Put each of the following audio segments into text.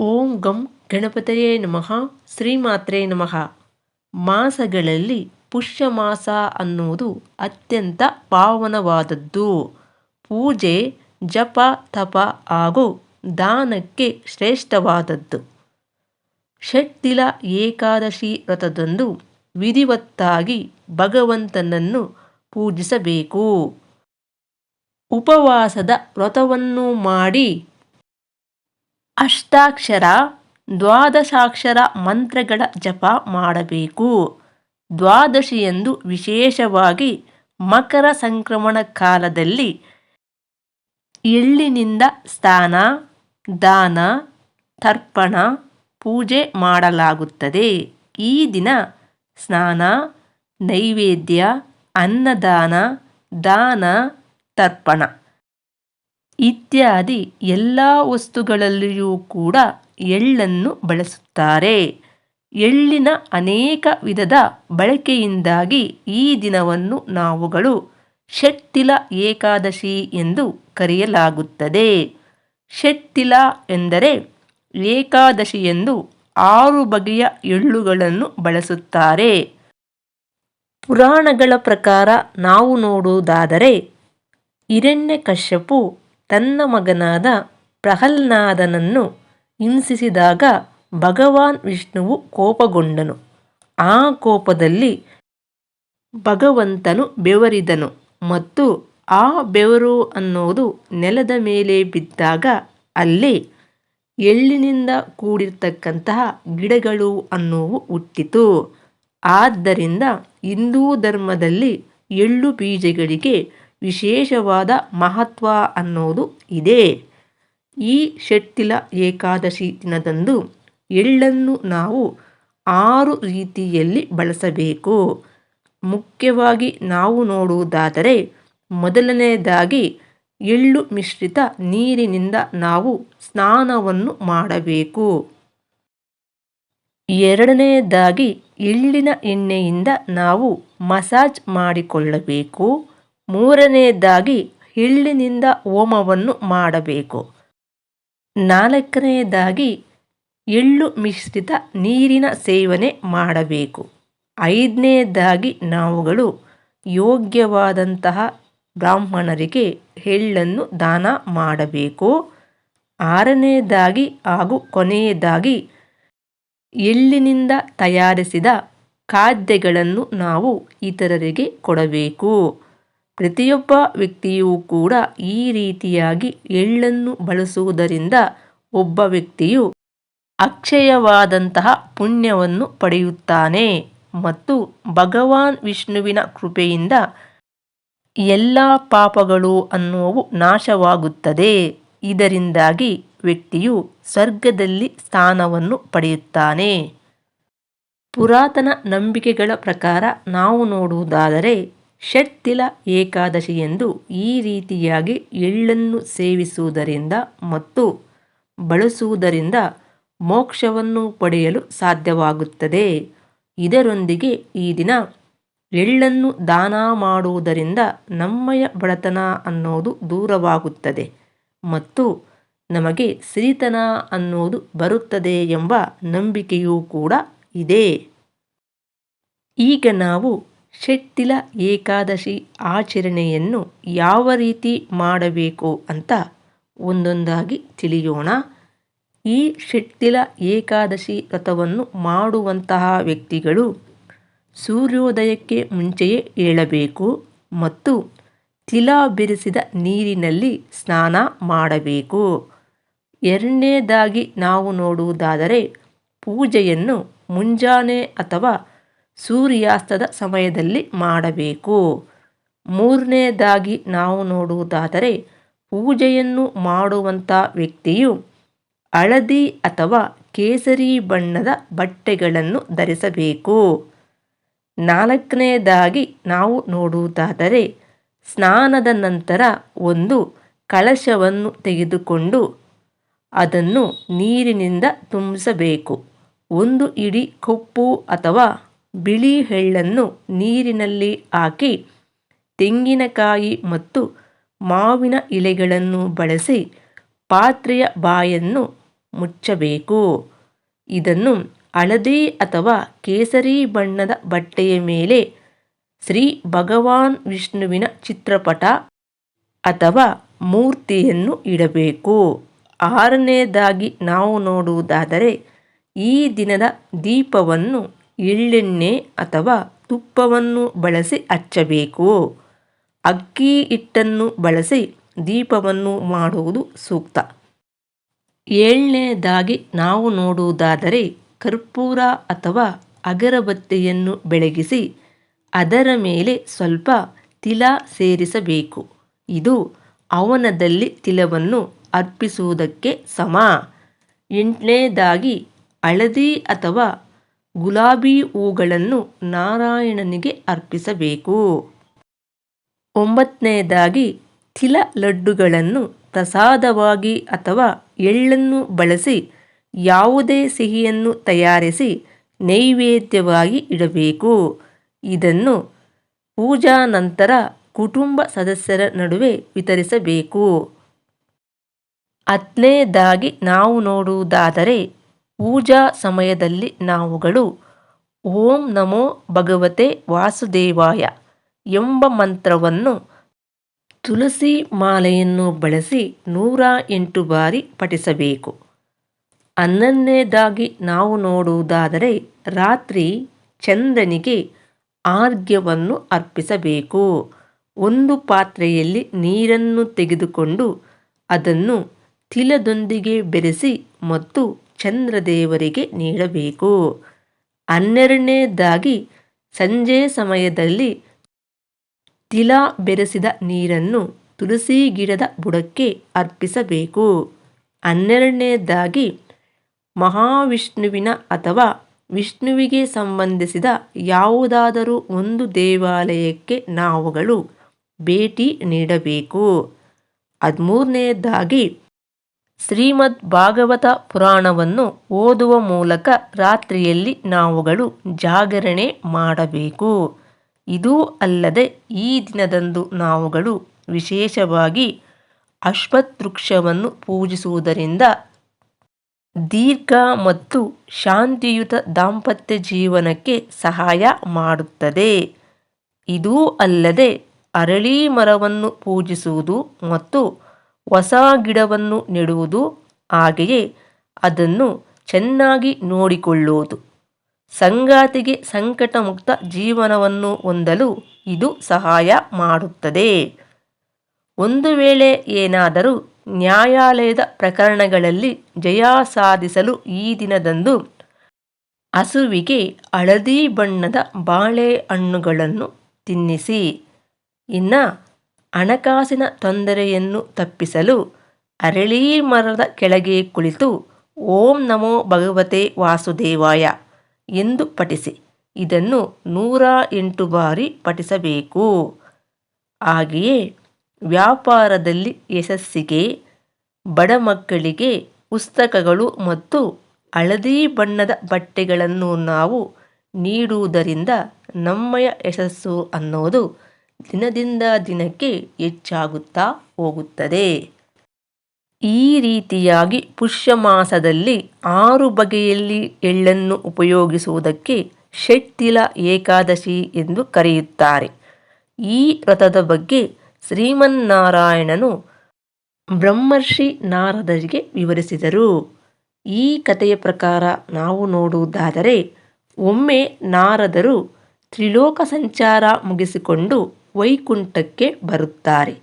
ಓಂ ಗಂ ಗಣಪತಯೇ ನಮಃ ಶ್ರೀಮಾತ್ರೇ ನಮಃ. ಮಾಸಗಳಲ್ಲಿ ಪುಷ್ಯ ಮಾಸ ಅನ್ನುವುದು ಅತ್ಯಂತ ಪಾವನವಾದದ್ದು. ಪೂಜೆ, ಜಪ, ತಪ ಹಾಗೂ ದಾನಕ್ಕೆ ಶ್ರೇಷ್ಠವಾದದ್ದು. ಷಟ್ತಿಲ ಏಕಾದಶಿ ವ್ರತದಂದು ವಿಧಿವತ್ತಾಗಿ ಭಗವಂತನನ್ನು ಪೂಜಿಸಬೇಕು. ಉಪವಾಸದ ವ್ರತವನ್ನು ಮಾಡಿ ಅಷ್ಟಾಕ್ಷರ, ದ್ವಾದಶಾಕ್ಷರ ಮಂತ್ರಗಳ ಜಪ ಮಾಡಬೇಕು. ದ್ವಾದಶಿಯಂದು ವಿಶೇಷವಾಗಿ ಮಕರ ಸಂಕ್ರಮಣ ಕಾಲದಲ್ಲಿ ಎಳ್ಳಿನಿಂದ ಸ್ನಾನ, ದಾನ, ತರ್ಪಣ, ಪೂಜೆ ಮಾಡಲಾಗುತ್ತದೆ. ಈ ದಿನ ಸ್ನಾನ, ನೈವೇದ್ಯ, ಅನ್ನದಾನ, ದಾನ, ತರ್ಪಣ. ಇತ್ಯಾದಿ ಎಲ್ಲ ವಸ್ತುಗಳಲ್ಲಿಯೂ ಕೂಡ ಎಳ್ಳನ್ನು ಬಳಸುತ್ತಾರೆ. ಎಳ್ಳಿನ ಅನೇಕ ವಿಧದ ಬಳಕೆಯಿಂದಾಗಿ ಈ ದಿನವನ್ನು ನಾವುಗಳು ಷಟ್ಟಿಲ ಏಕಾದಶಿ ಎಂದು ಕರೆಯಲಾಗುತ್ತದೆ. ಷಟ್ಟಿಲ ಎಂದರೆ ಏಕಾದಶಿ ಎಂದು ಆರು ಬಗೆಯ ಎಳ್ಳುಗಳನ್ನು ಬಳಸುತ್ತಾರೆ. ಪುರಾಣಗಳ ಪ್ರಕಾರ ನಾವು ನೋಡುವುದಾದರೆ, ಹಿರಣ್ಯಕಶ್ಯಪು ತನ್ನ ಮಗನಾದ ಪ್ರಹ್ಲಾದನನ್ನು ಹಿಂಸಿಸಿದಾಗ ಭಗವಾನ್ ವಿಷ್ಣುವು ಕೋಪಗೊಂಡನು. ಆ ಕೋಪದಲ್ಲಿ ಭಗವಂತನು ಬೆವರಿದನು ಮತ್ತು ಆ ಬೆವರು ಅನ್ನೋದು ನೆಲದ ಮೇಲೆ ಬಿದ್ದಾಗ ಅಲ್ಲಿ ಎಳ್ಳಿನಿಂದ ಕೂಡಿರ್ತಕ್ಕಂತಹ ಗಿಡಗಳು ಅನ್ನುವು ಹುಟ್ಟಿತು. ಆದ್ದರಿಂದ ಹಿಂದೂ ಧರ್ಮದಲ್ಲಿ ಎಳ್ಳು ಬೀಜಗಳಿಗೆ ವಿಶೇಷವಾದ ಮಹತ್ವ ಅನ್ನೋದು ಇದೆ. ಈ ಷಟ್ಟಿಲ ಏಕಾದಶಿ ದಿನದಂದು ಎಳ್ಳನ್ನು ನಾವು ಆರು ರೀತಿಯಲ್ಲಿ ಬಳಸಬೇಕು. ಮುಖ್ಯವಾಗಿ ನಾವು ನೋಡುವುದಾದರೆ, ಮೊದಲನೆಯದಾಗಿ ಎಳ್ಳು ಮಿಶ್ರಿತ ನೀರಿನಿಂದ ನಾವು ಸ್ನಾನವನ್ನು ಮಾಡಬೇಕು. ಎರಡನೆಯದಾಗಿ ಎಳ್ಳಿನ ಎಣ್ಣೆಯಿಂದ ನಾವು ಮಸಾಜ್ ಮಾಡಿಕೊಳ್ಳಬೇಕು. ಮೂರನೆಯದಾಗಿ ಎಳ್ಳಿನಿಂದ ಹೋಮವನ್ನು ಮಾಡಬೇಕು. ನಾಲ್ಕನೆಯದಾಗಿ ಎಳ್ಳು ಮಿಶ್ರಿತ ನೀರಿನ ಸೇವನೆ ಮಾಡಬೇಕು. ಐದನೆಯದಾಗಿ ನಾವುಗಳು ಯೋಗ್ಯವಾದಂತಹ ಬ್ರಾಹ್ಮಣರಿಗೆ ಎಳ್ಳನ್ನು ದಾನ ಮಾಡಬೇಕು. ಆರನೆಯದಾಗಿ ಹಾಗೂ ಕೊನೆಯದಾಗಿ ಎಳ್ಳಿನಿಂದ ತಯಾರಿಸಿದ ಖಾದ್ಯಗಳನ್ನು ನಾವು ಇತರರಿಗೆ ಕೊಡಬೇಕು. ಪ್ರತಿಯೊಬ್ಬ ವ್ಯಕ್ತಿಯೂ ಕೂಡ ಈ ರೀತಿಯಾಗಿ ಎಳ್ಳನ್ನು ಬಳಸುವುದರಿಂದ ಒಬ್ಬ ವ್ಯಕ್ತಿಯು ಅಕ್ಷಯವಾದಂತಹ ಪುಣ್ಯವನ್ನು ಪಡೆಯುತ್ತಾನೆ ಮತ್ತು ಭಗವಾನ್ ವಿಷ್ಣುವಿನ ಕೃಪೆಯಿಂದ ಎಲ್ಲ ಪಾಪಗಳು ಅನ್ನುವು ನಾಶವಾಗುತ್ತದೆ. ಇದರಿಂದಾಗಿ ವ್ಯಕ್ತಿಯು ಸ್ವರ್ಗದಲ್ಲಿ ಸ್ಥಾನವನ್ನು ಪಡೆಯುತ್ತಾನೆ. ಪುರಾತನ ನಂಬಿಕೆಗಳ ಪ್ರಕಾರ ನಾವು ನೋಡುವುದಾದರೆ ಷಟ್ತಿಲ ಏಕಾದಶಿಯಂದು ಈ ರೀತಿಯಾಗಿ ಎಳ್ಳನ್ನು ಸೇವಿಸುವುದರಿಂದ ಮತ್ತು ಬಳಸುವುದರಿಂದ ಮೋಕ್ಷವನ್ನು ಪಡೆಯಲು ಸಾಧ್ಯವಾಗುತ್ತದೆ. ಇದರೊಂದಿಗೆ ಈ ದಿನ ಎಳ್ಳನ್ನು ದಾನ ಮಾಡುವುದರಿಂದ ನಮ್ಮಯ ಬಡತನ ಅನ್ನೋದು ದೂರವಾಗುತ್ತದೆ ಮತ್ತು ನಮಗೆ ಸಿರಿತನ ಅನ್ನೋದು ಬರುತ್ತದೆ ಎಂಬ ನಂಬಿಕೆಯೂ ಕೂಡ ಇದೆ. ಈಗ ನಾವು ಷಟ್ಟಿಲ ಏಕಾದಶಿ ಆಚರಣೆಯನ್ನು ಯಾವ ರೀತಿ ಮಾಡಬೇಕು ಅಂತ ಒಂದೊಂದಾಗಿ ತಿಳಿಯೋಣ. ಈ ಶೆಟ್ಟಿಲ ಏಕಾದಶಿ ವ್ರತವನ್ನು ಮಾಡುವಂತಹ ವ್ಯಕ್ತಿಗಳು ಸೂರ್ಯೋದಯಕ್ಕೆ ಮುಂಚೆಯೇ ಏಳಬೇಕು ಮತ್ತು ತಿಲ ಬೆರೆಸಿದ ನೀರಿನಲ್ಲಿ ಸ್ನಾನ ಮಾಡಬೇಕು. ಎರಡನೇದಾಗಿ ನಾವು ನೋಡುವುದಾದರೆ ಪೂಜೆಯನ್ನು ಮುಂಜಾನೆ ಅಥವಾ ಸೂರ್ಯಾಸ್ತದ ಸಮಯದಲ್ಲಿ ಮಾಡಬೇಕು. ಮೂರನೇದಾಗಿ ನಾವು ನೋಡುವುದಾದರೆ, ಪೂಜೆಯನ್ನು ಮಾಡುವಂಥ ವ್ಯಕ್ತಿಯು ಹಳದಿ ಅಥವಾ ಕೇಸರಿ ಬಣ್ಣದ ಬಟ್ಟೆಗಳನ್ನು ಧರಿಸಬೇಕು. ನಾಲ್ಕನೇದಾಗಿ ನಾವು ನೋಡುವುದಾದರೆ, ಸ್ನಾನದ ನಂತರ ಒಂದು ಕಳಶವನ್ನು ತೆಗೆದುಕೊಂಡು ಅದನ್ನು ನೀರಿನಿಂದ ತುಂಬಿಸಬೇಕು. ಒಂದು ಇಡೀ ಕಪ್ಪು ಅಥವಾ ಬಿಳಿ ಎಳ್ಳನ್ನು ನೀರಿನಲ್ಲಿ ಹಾಕಿ ತೆಂಗಿನಕಾಯಿ ಮತ್ತು ಮಾವಿನ ಎಲೆಗಳನ್ನು ಬಳಸಿ ಪಾತ್ರೆಯ ಬಾಯನ್ನು ಮುಚ್ಚಬೇಕು. ಇದನ್ನು ಹಳದಿ ಅಥವಾ ಕೇಸರಿ ಬಣ್ಣದ ಬಟ್ಟೆಯ ಮೇಲೆ ಶ್ರೀ ಭಗವಾನ್ ವಿಷ್ಣುವಿನ ಚಿತ್ರಪಟ ಅಥವಾ ಮೂರ್ತಿಯನ್ನು ಇಡಬೇಕು. ಆರನೇದಾಗಿ ನಾವು ನೋಡುವುದಾದರೆ ಈ ದಿನದ ದೀಪವನ್ನು ಎಳ್ಳೆಣ್ಣೆ ಅಥವಾ ತುಪ್ಪವನ್ನು ಬಳಸಿ ಹಚ್ಚಬೇಕು ಅಕ್ಕಿ ಹಿಟ್ಟನ್ನು ಬಳಸಿ ದೀಪವನ್ನು ಮಾಡುವುದು ಸೂಕ್ತ. ಏಳನೇದಾಗಿ ನಾವು ನೋಡುವುದಾದರೆ ಕರ್ಪೂರ ಅಥವಾ ಅಗರಬತ್ತಿಯನ್ನು ಬೆಳಗಿಸಿ ಅದರ ಮೇಲೆ ಸ್ವಲ್ಪ ತಿಲ ಸೇರಿಸಬೇಕು. ಇದು ಅವನದಲ್ಲಿ ತಿಲವನ್ನು ಅರ್ಪಿಸುವುದಕ್ಕೆ ಸಮ. ಎಂಟನೇದಾಗಿ ಹಳದಿ ಅಥವಾ ಗುಲಾಬಿ ಹೂಗಳನ್ನು ನಾರಾಯಣನಿಗೆ ಅರ್ಪಿಸಬೇಕು. ಒಂಬತ್ತನೆಯದಾಗಿ ತಿಲ ಲಡ್ಡುಗಳನ್ನು ಪ್ರಸಾದವಾಗಿ ಅಥವಾ ಎಳ್ಳನ್ನು ಬಳಸಿ ಯಾವುದೇ ಸಿಹಿಯನ್ನು ತಯಾರಿಸಿ ನೈವೇದ್ಯವಾಗಿ ಇಡಬೇಕು. ಇದನ್ನು ಪೂಜಾ ನಂತರ ಕುಟುಂಬ ಸದಸ್ಯರ ನಡುವೆ ವಿತರಿಸಬೇಕು. ಹತ್ತನೇದಾಗಿ, ನಾವು ನೋಡುವುದಾದರೆ ಪೂಜಾ ಸಮಯದಲ್ಲಿ ನಾವುಗಳು, ಓಂ ನಮೋ ಭಗವತೆ ವಾಸುದೇವಾಯ ಎಂಬ ಮಂತ್ರವನ್ನು ತುಳಸಿ ಮಾಲೆಯನ್ನು ಬಳಸಿ ನೂರ ಎಂಟು ಬಾರಿ ಪಠಿಸಬೇಕು. ಹನ್ನೊಂದನೇದಾಗಿ ನಾವು ನೋಡುವುದಾದರೆ ರಾತ್ರಿ ಚಂದನಿಗೆ ಆರ್ಘ್ಯವನ್ನು ಅರ್ಪಿಸಬೇಕು. ಒಂದು ಪಾತ್ರೆಯಲ್ಲಿ ನೀರನ್ನು ತೆಗೆದುಕೊಂಡು ಅದನ್ನು ತಿಲದೊಂದಿಗೆ ಬೆರೆಸಿ ಮತ್ತು ಚಂದ್ರದೇವರಿಗೆ ನೀಡಬೇಕು. ಹನ್ನೆರಡನೇದಾಗಿ, ಸಂಜೆ ಸಮಯದಲ್ಲಿ ತಿಲ ಬೆರೆಸಿದ ನೀರನ್ನು ತುಳಸಿ ಗಿಡದ ಬುಡಕ್ಕೆ ಅರ್ಪಿಸಬೇಕು. ಹನ್ನೆರಡನೇದಾಗಿ, ಮಹಾವಿಷ್ಣುವಿನ ಅಥವಾ ವಿಷ್ಣುವಿಗೆ ಸಂಬಂಧಿಸಿದ ಯಾವುದಾದರೂ ಒಂದು ದೇವಾಲಯಕ್ಕೆ ನಾವುಗಳು ಭೇಟಿ ನೀಡಬೇಕು. ಹದಿಮೂರನೇದಾಗಿ ಶ್ರೀಮದ್ ಭಾಗವತ ಪುರಾಣವನ್ನು ಓದುವ ಮೂಲಕ ರಾತ್ರಿಯಲ್ಲಿ ನಾವುಗಳು ಜಾಗರಣೆ ಮಾಡಬೇಕು. ಇದೂ ಅಲ್ಲದೆ ಈ ದಿನದಂದು ನಾವುಗಳು ವಿಶೇಷವಾಗಿ ಅಶ್ವತ್ವೃಕ್ಷವನ್ನು ಪೂಜಿಸುವುದರಿಂದ ದೀರ್ಘ ಮತ್ತು ಶಾಂತಿಯುತ ದಾಂಪತ್ಯ ಜೀವನಕ್ಕೆ ಸಹಾಯ ಮಾಡುತ್ತದೆ. ಇದೂ ಅಲ್ಲದೆ ಅರಳಿ ಮರವನ್ನು ಪೂಜಿಸುವುದು ಮತ್ತು ಹೊಸ ಗಿಡವನ್ನು ನೆಡುವುದು ಹಾಗೆಯೇ ಅದನ್ನು ಚೆನ್ನಾಗಿ ನೋಡಿಕೊಳ್ಳುವುದು. ಸಂಗಾತಿಗೆ ಸಂಕಟ ಮುಕ್ತ ಜೀವನವನ್ನು ಹೊಂದಲು ಇದು ಸಹಾಯ ಮಾಡುತ್ತದೆ. ಒಂದು ವೇಳೆ ಏನಾದರೂ ನ್ಯಾಯಾಲಯದ ಪ್ರಕರಣಗಳಲ್ಲಿ ಜಯ ಸಾಧಿಸಲು ಈ ದಿನದಂದು ಹಸುವಿಗೆ ಹಳದಿ ಬಣ್ಣದ ಬಾಳೆಹಣ್ಣುಗಳನ್ನು ತಿನ್ನಿಸಿ. ಇನ್ನು ಹಣಕಾಸಿನ ತೊಂದರೆಯನ್ನು ತಪ್ಪಿಸಲು ಅರಳಿ ಮರದ ಕೆಳಗೆ ಕುಳಿತು ಓಂ ನಮೋ ಭಗವತೆ ವಾಸುದೇವಾಯ ಎಂದು ಪಠಿಸಿ. ಇದನ್ನು ನೂರ ಎಂಟು ಬಾರಿ ಪಠಿಸಬೇಕು. ಹಾಗೆಯೇ ವ್ಯಾಪಾರದಲ್ಲಿ ಯಶಸ್ಸಿಗೆ, ಬಡ ಮಕ್ಕಳಿಗೆ ಪುಸ್ತಕಗಳು ಮತ್ತು ಹಳದಿ ಬಣ್ಣದ ಬಟ್ಟೆಗಳನ್ನು ನಾವು ನೀಡುವುದರಿಂದ ನಮ್ಮಯ ಯಶಸ್ಸು ಅನ್ನೋದು ದಿನದಿಂದ ದಿನಕ್ಕೆ ಹೆಚ್ಚಾಗುತ್ತಾ ಹೋಗುತ್ತದೆ. ಈ ರೀತಿಯಾಗಿ ಪುಷ್ಯ ಮಾಸದಲ್ಲಿ ಆರು ಬಗೆಯಲ್ಲಿ ಎಳ್ಳನ್ನು ಉಪಯೋಗಿಸುವುದಕ್ಕೆ ಷಟ್ತಿಲ ಏಕಾದಶಿ ಎಂದು ಕರೆಯುತ್ತಾರೆ. ಈ ವ್ರತದ ಬಗ್ಗೆ ಶ್ರೀಮನ್ನಾರಾಯಣನು ಬ್ರಹ್ಮರ್ಷಿ ನಾರದರಿಗೆ ವಿವರಿಸಿದರು. ಈ ಕಥೆಯ ಪ್ರಕಾರ ನಾವು ನೋಡುವುದಾದರೆ, ಒಮ್ಮೆ ನಾರದರು ತ್ರಿಲೋಕ ಸಂಚಾರ ಮುಗಿಸಿಕೊಂಡು ವೈಕುಂಠಕ್ಕೆ ಬರುತ್ತಾರೆ.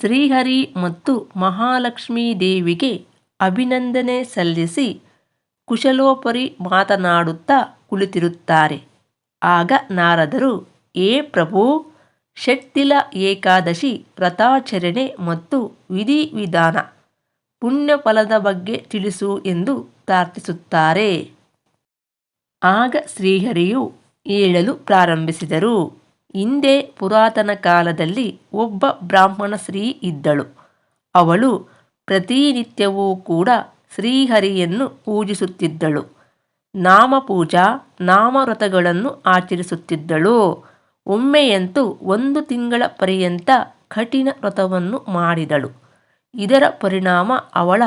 ಶ್ರೀಹರಿ ಮತ್ತು ಮಹಾಲಕ್ಷ್ಮೀ ದೇವಿಗೆ ಅಭಿನಂದನೆ ಸಲ್ಲಿಸಿ ಕುಶಲೋಪರಿ ಮಾತನಾಡುತ್ತಾ ಕುಳಿತಿರುತ್ತಾರೆ. ಆಗ ನಾರದರು, ಏ ಪ್ರಭು ಷಟ್ತಿಲ ಏಕಾದಶಿ ವ್ರತಾಚರಣೆ ಮತ್ತು ವಿಧಿವಿಧಾನ ಪುಣ್ಯಫಲದ ಬಗ್ಗೆ ತಿಳಿಸು ಎಂದು ಪ್ರಾರ್ಥಿಸುತ್ತಾರೆ ಆಗ ಶ್ರೀಹರಿಯು ಹೇಳಲು ಪ್ರಾರಂಭಿಸಿದರು. ಹಿಂದೆ ಪುರಾತನ ಕಾಲದಲ್ಲಿ ಒಬ್ಬ ಬ್ರಾಹ್ಮಣ ಸ್ತ್ರೀ ಇದ್ದಳು. ಅವಳು ಪ್ರತಿನಿತ್ಯವೂ ಕೂಡ ಶ್ರೀಹರಿಯನ್ನು ಪೂಜಿಸುತ್ತಿದ್ದಳು. ನಾಮಪೂಜಾ, ನಾಮವ್ರತಗಳನ್ನು ಆಚರಿಸುತ್ತಿದ್ದಳು. ಒಮ್ಮೆಯಂತೂ ಒಂದು ತಿಂಗಳ ಪರ್ಯಂತ ಕಠಿಣ ವ್ರತವನ್ನು ಮಾಡಿದಳು. ಇದರ ಪರಿಣಾಮ ಅವಳ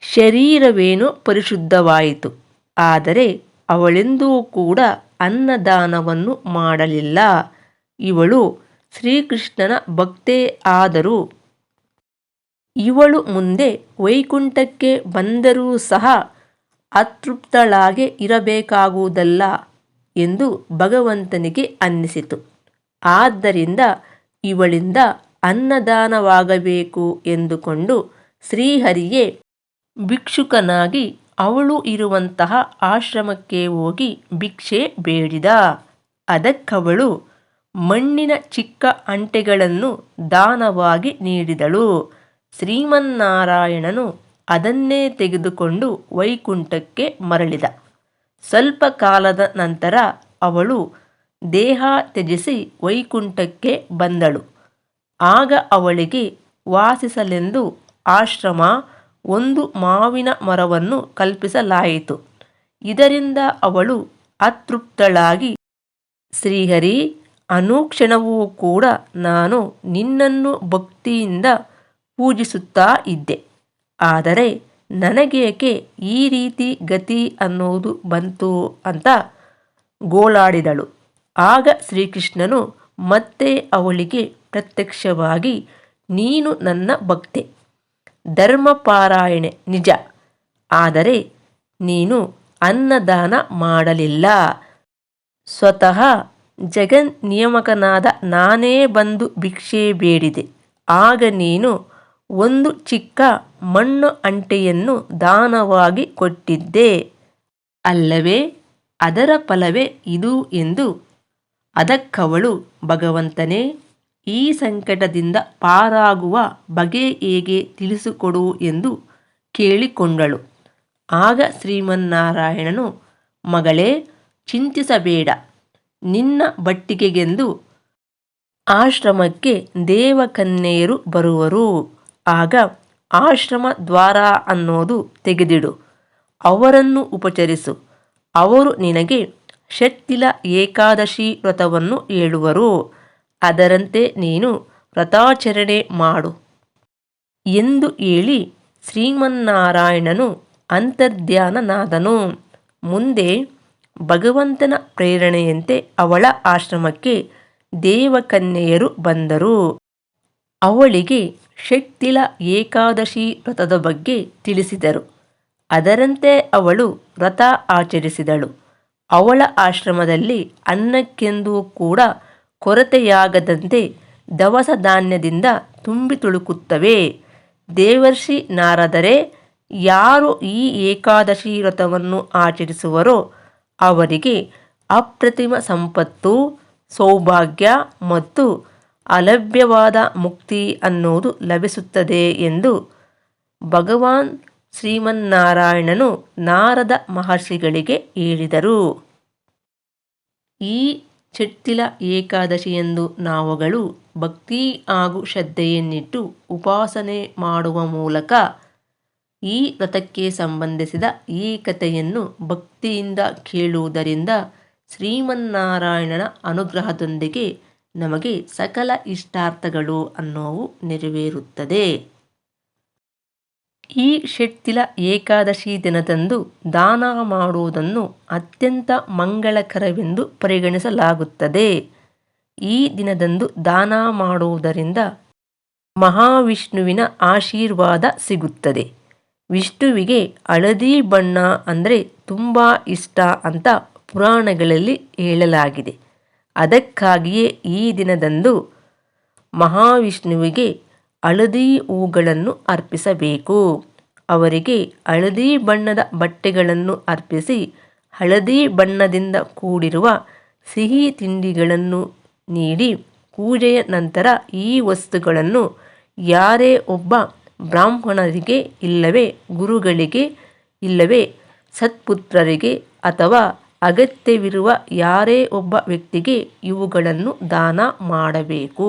ಶರೀರವೇನು ಪರಿಶುದ್ಧವಾಯಿತು. ಆದರೆ ಅವಳೆಂದೂ ಕೂಡ ಅನ್ನದಾನವನ್ನು ಮಾಡಲಿಲ್ಲ. ಇವಳು ಶ್ರೀಕೃಷ್ಣನ ಭಕ್ತೇ ಆದರೂ ಇವಳು ಮುಂದೆ ವೈಕುಂಠಕ್ಕೆ ಬಂದರೂ ಸಹ ಅತೃಪ್ತಳಾಗೆ ಇರಬೇಕಾಗುವುದಲ್ಲ ಎಂದು ಭಗವಂತನಿಗೆ ಅನ್ನಿಸಿತು. ಆದ್ದರಿಂದ ಇವಳಿಂದ ಅನ್ನದಾನವಾಗಬೇಕು ಎಂದುಕೊಂಡು ಶ್ರೀಹರಿಯೇ ಭಿಕ್ಷುಕನಾಗಿ ಅವಳು ಇರುವಂತಹ ಆಶ್ರಮಕ್ಕೆ ಹೋಗಿ ಭಿಕ್ಷೆ ಬೇಡಿದ. ಅದಕ್ಕವಳು ಮಣ್ಣಿನ ಚಿಕ್ಕ ಅಂಟೆಗಳನ್ನು ದಾನವಾಗಿ ನೀಡಿದಳು. ಶ್ರೀಮನ್ನಾರಾಯಣನು ಅದನ್ನೇ ತೆಗೆದುಕೊಂಡು ವೈಕುಂಠಕ್ಕೆ ಮರಳಿದ. ಸ್ವಲ್ಪ ಕಾಲದ ನಂತರ ಅವಳು ದೇಹ ತ್ಯಜಿಸಿ ವೈಕುಂಠಕ್ಕೆ ಬಂದಳು. ಆಗ ಅವಳಿಗೆ ವಾಸಿಸಲೆಂದು ಆಶ್ರಮ ಒಂದು ಮಾವಿನ ಮರವನ್ನು ಕಲ್ಪಿಸಲಾಯಿತು. ಇದರಿಂದ ಅವಳು ಅತೃಪ್ತಳಾಗಿ, ಶ್ರೀಹರಿ ಅನುಕ್ಷಣವೂ ಕೂಡ ನಾನು ನಿನ್ನನ್ನು ಭಕ್ತಿಯಿಂದ ಪೂಜಿಸುತ್ತಾ ಇದ್ದೆ. ಆದರೆ ನನಗೇಕೆ ಈ ರೀತಿ ಗತಿ ಅನ್ನೋದು ಬಂತು ಅಂತ ಗೋಳಾಡಿದಳು. ಆಗ ಶ್ರೀಕೃಷ್ಣನು ಮತ್ತೆ ಅವಳಿಗೆ ಪ್ರತ್ಯಕ್ಷವಾಗಿ, ನೀನು ನನ್ನ ಭಕ್ತೆ. ಧರ್ಮಪಾರಾಯಣೆ, ನಿಜ. ಆದರೆ ನೀನು ಅನ್ನದಾನ ಮಾಡಲಿಲ್ಲ. ಸ್ವತಃ ಜಗನ್ ನಿಯಮಕನಾದ ನಾನೇ ಬಂದು ಭಿಕ್ಷೆ ಬೇಡಿದೆ. ಆಗ ನೀನು ಒಂದು ಚಿಕ್ಕ ಮಣ್ಣು ಅಂಟೆಯನ್ನು ದಾನವಾಗಿ ಕೊಟ್ಟಿದ್ದೆ. ಅಲ್ಲವೇ, ಅದರ ಫಲವೇ ಇದು ಎಂದು ಅದಕ್ಕವಳು ಭಗವಂತನೇ ಈ ಸಂಕಟದಿಂದ ಪಾರಾಗುವ ಬಗೆ ಹೇಗೆ ತಿಳಿಸಿಕೊಡು ಎಂದು ಕೇಳಿಕೊಂಡಳು. ಆಗ ಶ್ರೀಮನ್ನಾರಾಯಣನು, ಮಗಳೇ, ಚಿಂತಿಸಬೇಡ. ನಿನ್ನ ಬಟ್ಟಿಗೆಗೆಂದು ಆಶ್ರಮಕ್ಕೆ ದೇವಕನ್ಯೆಯರು ಬರುವರು. ಆಗ ಆಶ್ರಮ ದ್ವಾರ ಅನ್ನೋದು ತೆಗೆದಿಡು. ಅವರನ್ನು ಉಪಚರಿಸು. ಅವರು ನಿನಗೆ ಶಕ್ತಿಲ ಏಕಾದಶಿ ವ್ರತವನ್ನು ಹೇಳುವರು. ಅದರಂತೆ ನೀನು ವ್ರತಾಚರಣೆ ಮಾಡು. ಎಂದು ಹೇಳಿ ಶ್ರೀಮನ್ನಾರಾಯಣನು ಅಂತರ್ಧ್ಯಾನನಾದನು. ಮುಂದೆ ಭಗವಂತನ ಪ್ರೇರಣೆಯಂತೆ ಅವಳ ಆಶ್ರಮಕ್ಕೆ ದೇವಕನ್ಯೆಯರು ಬಂದರು. ಅವಳಿಗೆ ಶಕ್ತಿಲ ಏಕಾದಶಿ ವ್ರತದ ಬಗ್ಗೆ ತಿಳಿಸಿದರು. ಅದರಂತೆ ಅವಳು ವ್ರತ ಆಚರಿಸಿದಳು. ಅವಳ ಆಶ್ರಮದಲ್ಲಿ ಅನ್ನಕ್ಕೆಂದೂ ಕೂಡ ಕೊರತೆಯಾಗದಂತೆ ದವಸ ಧಾನ್ಯದಿಂದ ತುಂಬಿ ತುಳುಕುತ್ತವೆ. ದೇವರ್ಷಿ ನಾರದರೆ ಯಾರು ಈ ಏಕಾದಶಿ ವ್ರತವನ್ನು ಆಚರಿಸುವರೋ ಅವರಿಗೆ ಅಪ್ರತಿಮ ಸಂಪತ್ತು, ಸೌಭಾಗ್ಯ ಮತ್ತು ಅಲಭ್ಯವಾದ ಮುಕ್ತಿ ಅನ್ನೋದು ಲಭಿಸುತ್ತದೆ ಎಂದು ಭಗವಾನ್ ಶ್ರೀಮನ್ನಾರಾಯಣನು ನಾರದ ಮಹರ್ಷಿಗಳಿಗೆ ಹೇಳಿದರು. ಈ ಚಟ್ಟಿಲ ಏಕಾದಶಿಯಂದು ನಾವುಗಳು ಭಕ್ತಿ ಹಾಗೂ ಶ್ರದ್ಧೆಯನ್ನಿಟ್ಟು ಉಪಾಸನೆ ಮಾಡುವ ಮೂಲಕ ಈ ವ್ರತಕ್ಕೆ ಸಂಬಂಧಿಸಿದ ಈ ಕಥೆಯನ್ನು ಭಕ್ತಿಯಿಂದ ಕೇಳುವುದರಿಂದ ಶ್ರೀಮನ್ನಾರಾಯಣನ ಅನುಗ್ರಹದೊಂದಿಗೆ ನಮಗೆ ಸಕಲ ಇಷ್ಟಾರ್ಥಗಳು ಅನ್ನೋವು ನೆರವೇರುತ್ತದೆ. ಈ ಷಟ್ತಿಲ ಏಕಾದಶಿ ದಿನದಂದು ದಾನ ಮಾಡುವುದನ್ನು ಅತ್ಯಂತ ಮಂಗಳಕರವೆಂದು ಪರಿಗಣಿಸಲಾಗುತ್ತದೆ. ಈ ದಿನದಂದು ದಾನ ಮಾಡುವುದರಿಂದ ಮಹಾವಿಷ್ಣುವಿನ ಆಶೀರ್ವಾದ ಸಿಗುತ್ತದೆ. ವಿಷ್ಣುವಿಗೆ ಹಳದಿ ಬಣ್ಣ ಅಂದರೆ ತುಂಬ ಇಷ್ಟ ಅಂತ ಪುರಾಣಗಳಲ್ಲಿ ಹೇಳಲಾಗಿದೆ. ಅದಕ್ಕಾಗಿಯೇ ಈ ದಿನದಂದು ಮಹಾವಿಷ್ಣುವಿಗೆ ಹಳದಿ ಹೂಗಳನ್ನು ಅರ್ಪಿಸಬೇಕು. ಅವರಿಗೆ ಹಳದಿ ಬಣ್ಣದ ಬಟ್ಟೆಗಳನ್ನು ಅರ್ಪಿಸಿ ಹಳದಿ ಬಣ್ಣದಿಂದ ಕೂಡಿರುವ ಸಿಹಿ ತಿಂಡಿಗಳನ್ನು ನೀಡಿ ಪೂಜೆಯ ನಂತರ ಈ ವಸ್ತುಗಳನ್ನು ಯಾರೇ ಒಬ್ಬ ಬ್ರಾಹ್ಮಣರಿಗೆ ಇಲ್ಲವೇ ಗುರುಗಳಿಗೆ ಇಲ್ಲವೇ ಸತ್ಪುತ್ರರಿಗೆ ಅಥವಾ ಅಗತ್ಯವಿರುವ ಯಾರೇ ಒಬ್ಬ ವ್ಯಕ್ತಿಗೆ ಇವುಗಳನ್ನು ದಾನ ಮಾಡಬೇಕು.